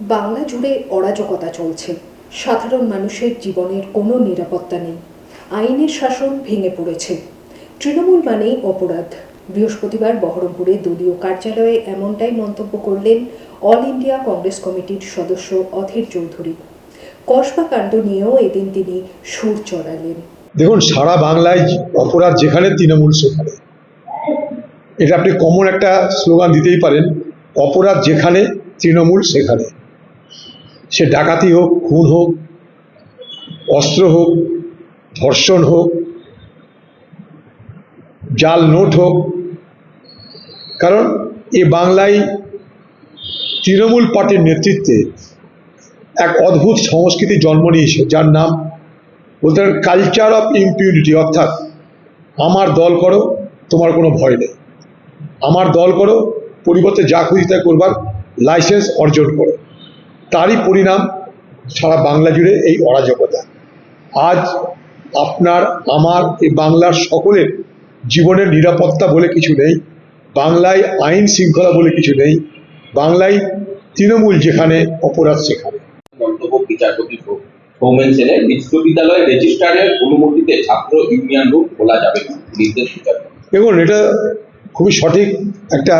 বাংলা জুড়ে অরাজকতা চলছে। সাধারণ মানুষের জীবনের কোনো নিরাপত্তা নেই। আইনের শাসন ভেঙে পড়েছে। তৃণমূল মানেই অপরাধ। বৃহস্পতিবার বহরমপুরে দলীয় কার্যালয়ে এমনটাই মন্তব্য করলেন অল ইন্ডিয়া কংগ্রেস কমিটির সদস্য অধীর চৌধুরী। কসবা কাণ্ড নিয়েও এদিন তিনি সুর চড়ালেন। দেখুন, সারা বাংলায় অপরাধ যেখানে, তৃণমূল সেখানে। এটা আপনি কমন একটা স্লোগান দিতেই পারেন, অপরাধ যেখানে, তৃণমূল সেখানে। সে ডাকাতি হোক, খুন হোক, অস্ত্র হোক, ধর্ষণ হোক, জাল নোট হোক, কারণ এ বাংলায় তৃণমূল পার্টির নেতৃত্বে এক অদ্ভুত সংস্কৃতি জন্ম নিয়েছে, যার নাম বলতে কালচার অফ ইম্পিউনিটি অর্থাৎ আমার দল করো, তোমার কোনো ভয় নেই। আমার দল করো, পরিবর্তে যা খুশি তাই করবার লাইসেন্স অর্জন করো। তারই পরিণাম সারা বাংলা জুড়ে এই অরাজকতা। আজ আপনার আমার এই বাংলার সকলের জীবনের নিরাপত্তা বলে কিছু নেই বাংলায় আইন শৃঙ্খলা বলে কিছু নেই বাংলায় তৃণমূল যেখানে অপরাধ সেখানে। মন্তব্য বিচারপতি সৌমেন সেনের বিশ্ববিদ্যালয়ের রেজিস্ট্রারের অনুমতিতে ছাত্র ইউনিয়ন রুম খোলা যাবে নির্দেশ দেখুন এটা খুবই সঠিক একটা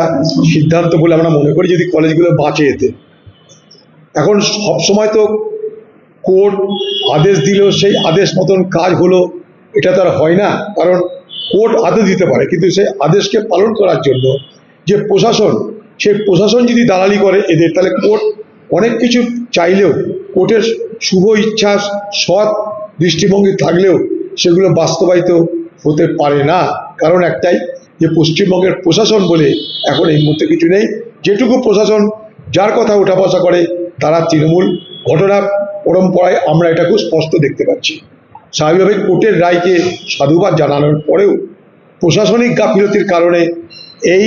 সিদ্ধান্ত বলে আমরা মনে করি যদি কলেজগুলো বাঁচে এতে। এখন সব সময় তো কোর্ট আদেশ দিল সেই আদেশ মতন কাজ হলো, এটা তো আর হয় না। কারণ কোর্ট আদেশ দিতে পারে, কিন্তু সেই আদেশকে পালন করার জন্য যে প্রশাসন, সেই প্রশাসন যদি দালালি করে এদের, তাহলে কোর্ট অনেক কিছু চাইলেও, কোর্টের শুভ ইচ্ছা, সৎ দৃষ্টিভঙ্গি থাকলেও সেগুলো বাস্তবায়িত হতে পারে না। কারণ একটাই, যে পশ্চিমবঙ্গের প্রশাসন বলে এখন এই মুহূর্তে কিছু নেই। যেটুকু প্রশাসন যার কথা ওঠা বসা করে তারা তৃণমূল ঘটনা পরম্পরায় আমরা এটা খুব স্পষ্ট দেখতে পাচ্ছি স্বাভাবিকভাবে কোর্টের রায়কে সাধুবাদ জানানোর পরেও প্রশাসনিক গাফিলতির কারণে এই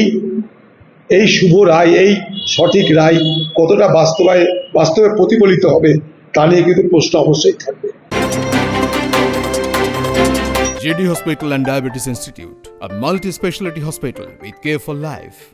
এই শুভ রায় এই সঠিক রায় কতটা বাস্তবায় বাস্তবে প্রতিফলিত হবে তা নিয়ে কিন্তু প্রশ্ন অবশ্যই থাকবে JD Hospital and Diabetes Institute, a multi specialty hospital with care for life.